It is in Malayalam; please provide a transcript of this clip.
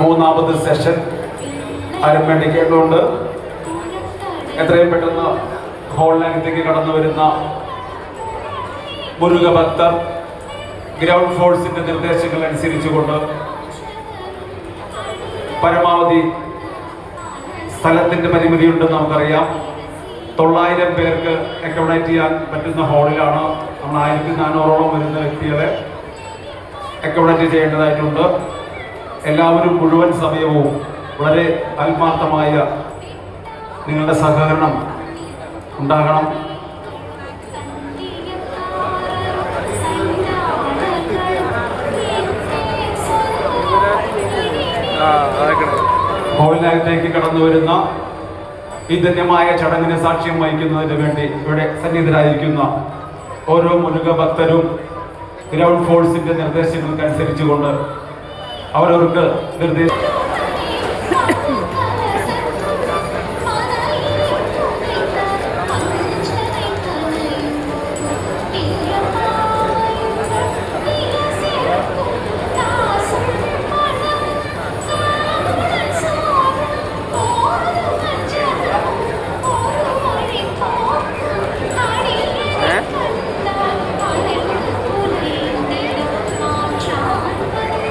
മൂന്നാമത് സെഷൻ ആരും വേണ്ടിക്കേണ്ടതുണ്ട് എത്രയും പെട്ടെന്ന് ഹോളിനകത്തേക്ക് കടന്നു വരുന്ന മുരുക ഭക്തർ ഗ്രൗണ്ട് ഫോഴ്സിന്റെ നിർദ്ദേശങ്ങൾ അനുസരിച്ചുകൊണ്ട് പരമാവധി സ്ഥലത്തിന്റെ പരിമിതി ഉണ്ടെന്ന് നമുക്കറിയാം. തൊള്ളായിരം പേർക്ക് അക്കോമഡേറ്റ് ചെയ്യാൻ പറ്റുന്ന ഹോളിലാണ് നമ്മൾ ആയിരത്തി നാനൂറോളം വരുന്ന വ്യക്തികളെ അക്കോമഡേറ്റ് ചെയ്യേണ്ടതായിട്ടുണ്ട്. എല്ലാവരും മുഴുവൻ സമയവും വളരെ ആത്മാർത്ഥമായ നിങ്ങളുടെ സഹകരണം ഉണ്ടാകണം. ഹോളിനകത്തേക്ക് കടന്നു വരുന്ന ഈ ധന്യമായ ചടങ്ങിന് സാക്ഷ്യം വഹിക്കുന്നതിന് വേണ്ടി ഇവിടെ സന്നിധരായിരിക്കുന്ന ഓരോ മുരുക ഭക്തരും ഗ്രൗണ്ട് ഫോഴ്സിന്റെ നിർദ്ദേശങ്ങൾക്ക് അനുസരിച്ചുകൊണ്ട് അവരവർക്ക് നിർദ്ദേശം